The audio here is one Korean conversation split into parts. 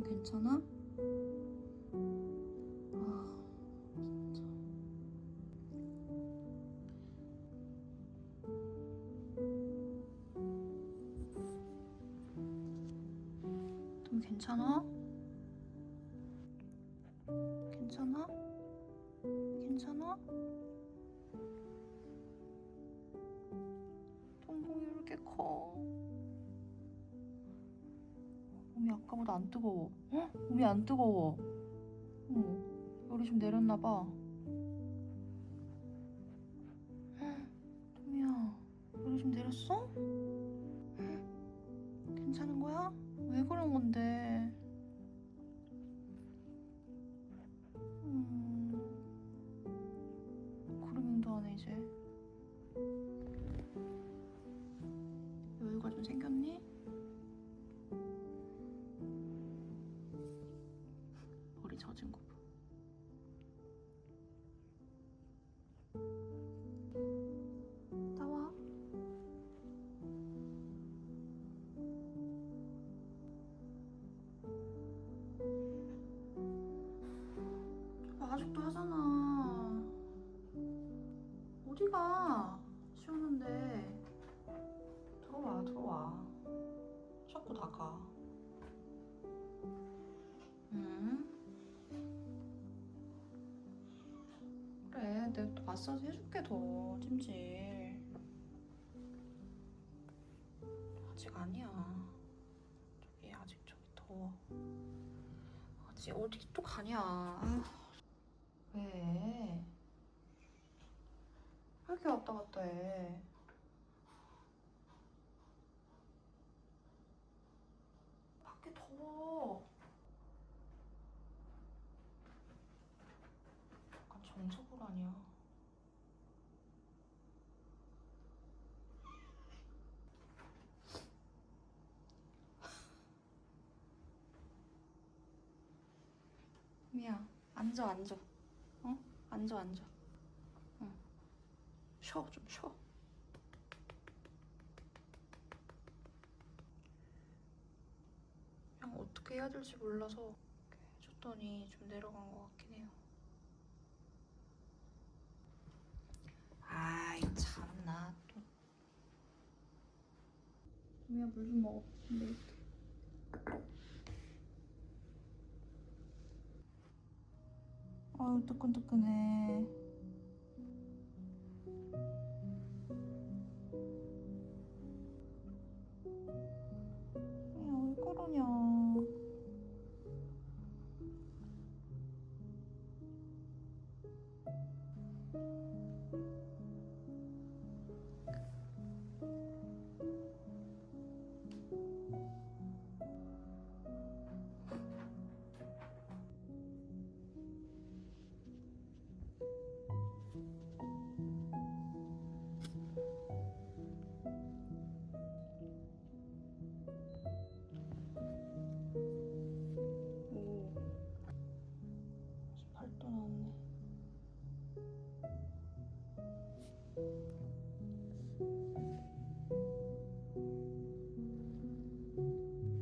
좀 괜찮아? 아, 진짜. 좀 괜찮아? 괜찮아? 괜찮아? 아까보다 안 뜨거워. 헉? 몸이 안 뜨거워. 어, 열이 좀 내렸나 봐. 도미야, 열이 좀 내렸어? 헉? 괜찮은 거야? 왜 그런 건데? 머 내가 또 마사지 해줄게, 더. 찜질. 아직 아니야. 저기, 아직 저기 더워. 아직 어디 또 가냐. 아휴. 왜? 왜 이렇게 왔다 갔다 해? 밖에 더워. 약간 정석을 아니야. 미야, 앉아, 앉아. 어? 앉아, 앉아. 응. 쉬어, 좀 쉬어. 그냥 어떻게 해야 될지 몰라서 해줬더니 좀 내려간 것 같긴 해요. 아이 참나 또. 미야 물좀 먹어. 근데 아유 뜨끈뜨끈해.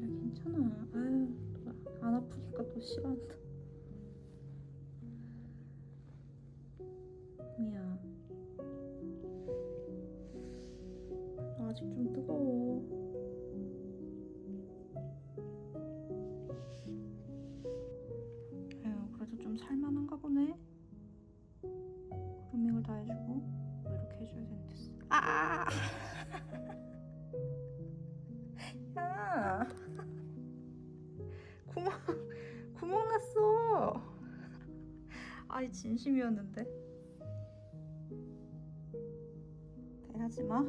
야, 괜찮아. 아유, 또안 아프니까 또 싫어한다. 아! 야! 구멍 구멍 났어. 아이 진심이었는데. 대하지 마.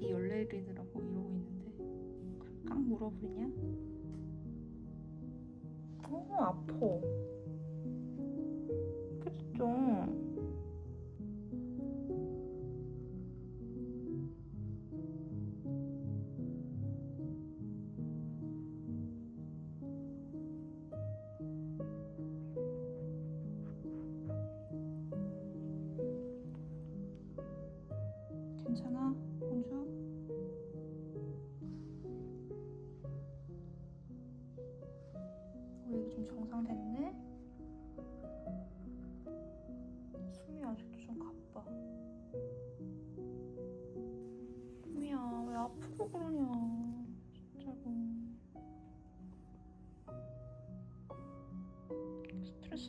네 열내리느라고 이러고 있는데 깡 물어버리냐? 어 아파. 그치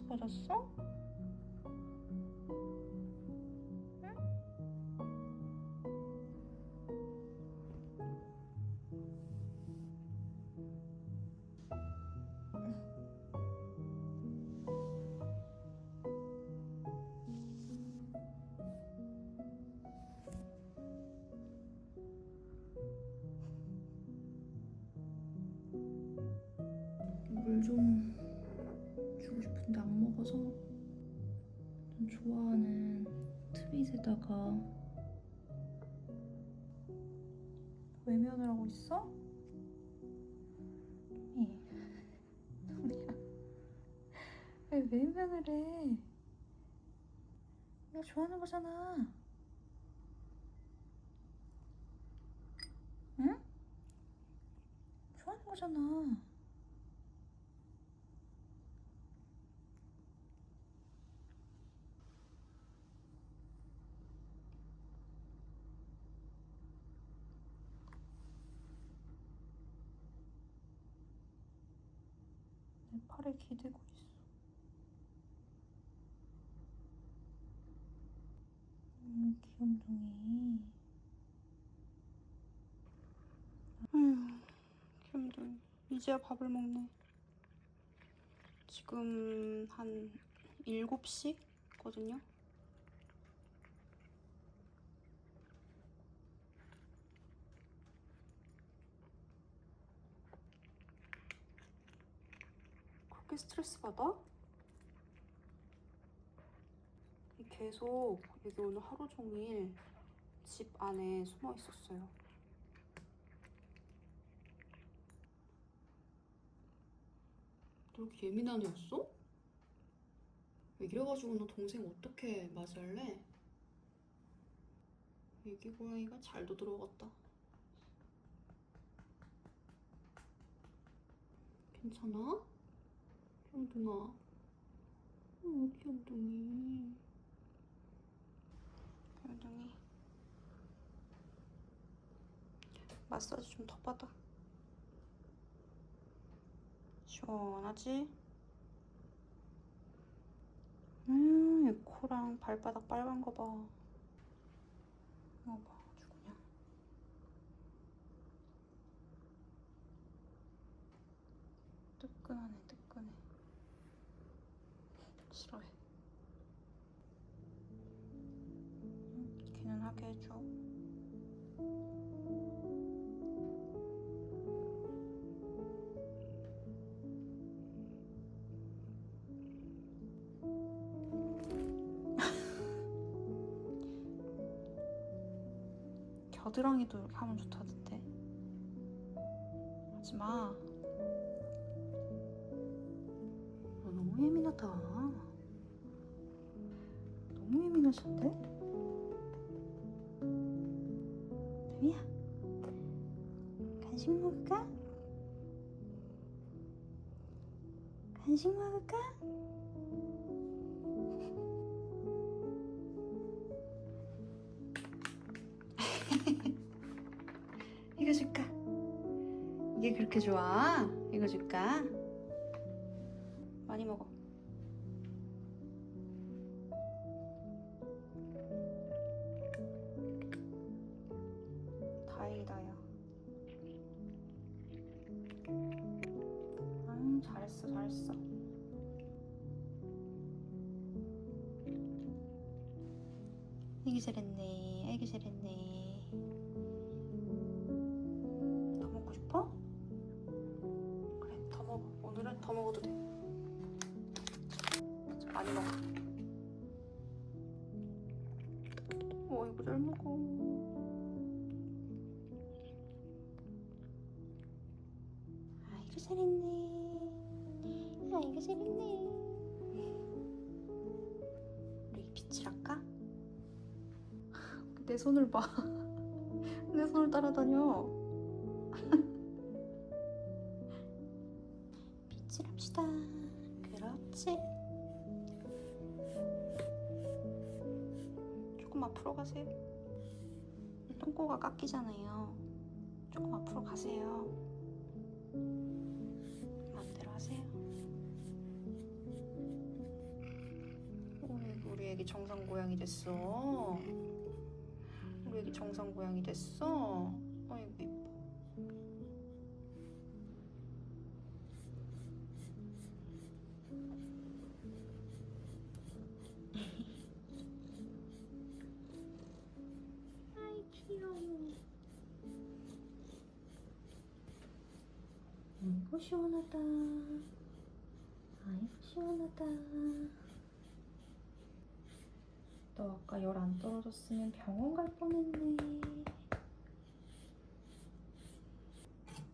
받았어? 좋아하는 트윗에다가 외면을 하고 있어? 이 우리야 왜 외면을 해? 내가 좋아하는 거잖아. 응? 좋아하는 거잖아. 내 팔에 기대고 있어. 음, 귀염둥이. 아휴, 귀염둥이. 이제야 밥을 먹네. 지금 한 7시거든요. 그렇게 스트레스 받아? 계속 여기 오늘 하루 종일 집 안에 숨어 있었어요. 너 이렇게 예민한 애였어? 이래가지고 너 동생 어떻게 맞이할래? 애기 고양이가 잘도 들어갔다. 괜찮아? 귀염둥아. 어, 귀염둥이. 귀염둥이. 마사지 좀 더 받아. 시원하지? 음, 이 코랑 발바닥 빨간 거 봐. 겨드랑이도 이렇게 하면 좋다던데. 하지 마. 너 너무 예민하다. 너무 예민하신데? 데미야, 간식 먹을까? 간식 먹을까? 줄까? 이게 그렇게 좋아? 이거 줄까? 많이 먹어. 다행이다, 야. 아, 잘했어, 잘했어. 애기 잘했네, 애기 잘했네. 아이고, 잘했네. 우리 빛을 할까? 내 손을 봐. 내 손을 따라다녀. 빛을 합시다. 그치? 조금 앞으로 가세요. 똥꼬가 깎이잖아요. 조금 앞으로 가세요. 애기 정상 고양이 됐어. 우리 애기 정상 고양이 됐어. 아이고 이뻐. 아이 귀여워. 아이고 시원하다. 아이고 시원하다. 너 아까 열 안 떨어졌으면 병원 갈 뻔했네.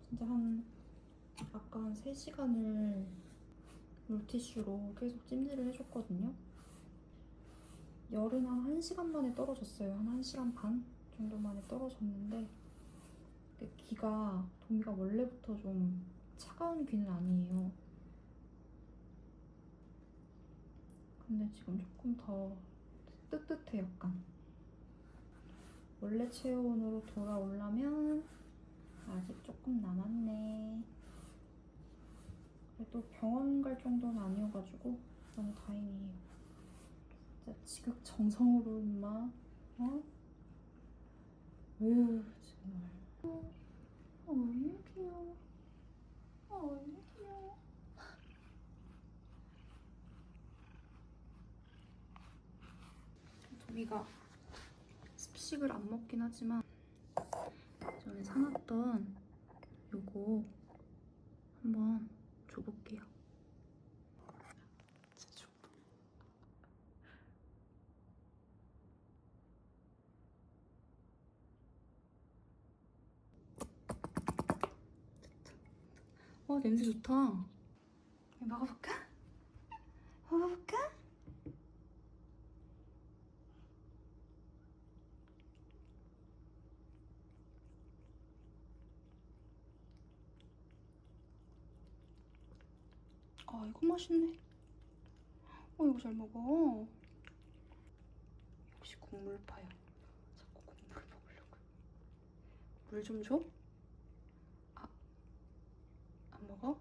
진짜 한 아까 한 3시간을 물티슈로 계속 찜질을 해줬거든요. 열은 한 1시간 만에 떨어졌어요. 한 1시간 반 정도 만에 떨어졌는데 그 귀가 도미가 원래부터 좀 차가운 귀는 아니에요. 근데 지금 조금 더 뜨뜻해 약간. 원래 체온으로 돌아오려면 아직 조금 남았네. 그래도 병원 갈 정도는 아니어가지고 너무 다행이에요. 진짜 지극정성으로 임마 어? 으 정말 어이 귀여워 어이 귀여워 도 미가 습식을 안 먹긴 하지만 전에 사놨던 요거 한번 줘볼게요. 와 냄새 좋다. 먹어볼까? 아 이거 맛있네. 어 이거 잘 먹어. 역시 국물파야. 자꾸 국물 먹으려고. 물 좀 줘? 아, 안 먹어?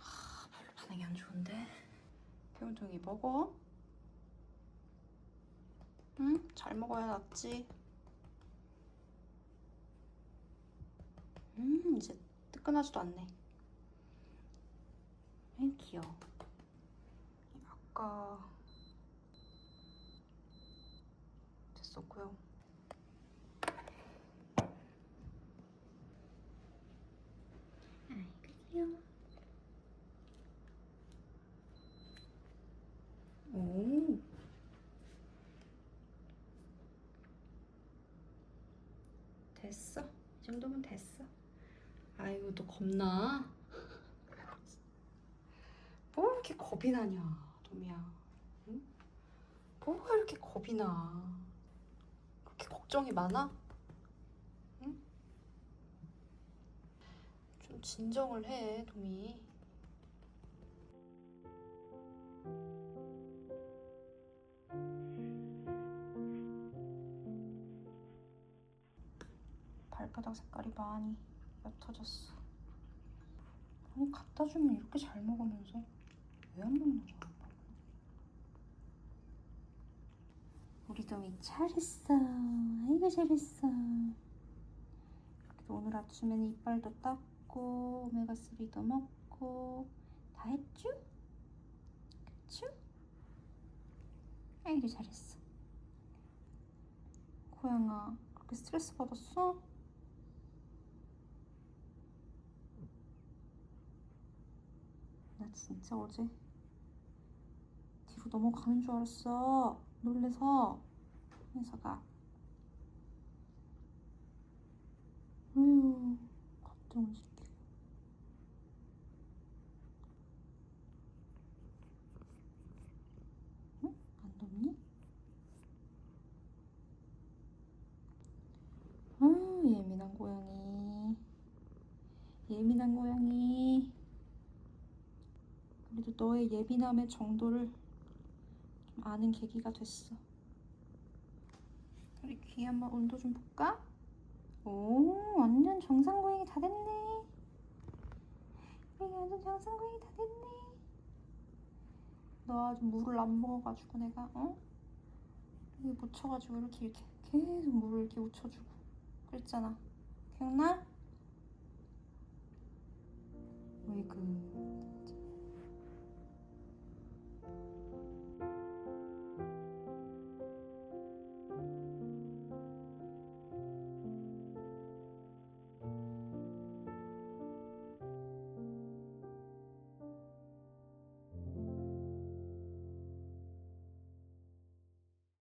아, 별로 반응이 안 좋은데. 배운둥이 먹어? 응? 잘 먹어야 낫지. 음, 이제 뜨끈하지도 않네. 응, 귀여워. 아까 됐었고요. 아이고 귀여워. 오. 됐어. 이 정도면 됐어. 아이고 또 겁나? 뭐 이렇게 겁이 나냐, 도미야. 응? 뭐가 이렇게 겁이 나? 그렇게 걱정이 많아? 응? 좀 진정을 해, 도미. 발바닥 색깔이 많이 옅어졌어. 아니 갖다 주면 이렇게 잘 먹으면서 왜 안 먹는 거야? 우리 도미 잘했어. 아이고 잘했어. 오늘 아침에는 이빨도 닦고 오메가 3도 먹고 다 했죠? 그쵸? 아이고 잘했어. 고양아 그렇게 스트레스 받았어? 나 진짜 어제 뒤로 넘어가는 줄 알았어. 놀래서 회사가. 아유, 갑자기 움직여. 응? 안 덥니? 아유, 예민한 고양이. 예민한 고양이. 예민함의 정도를 좀 아는 계기가 됐어. 우리 귀 한번 온도 좀 볼까? 오, 완전 정상 고양이 다 됐네. 여기 완전 정상 고양이 다 됐네. 너 아주 물을 안 먹어가지고 내가 어? 여기 묻혀가지고 이렇게 이렇게 계속 물을 이렇게 묻혀주고 그랬잖아. 기억나? 어이구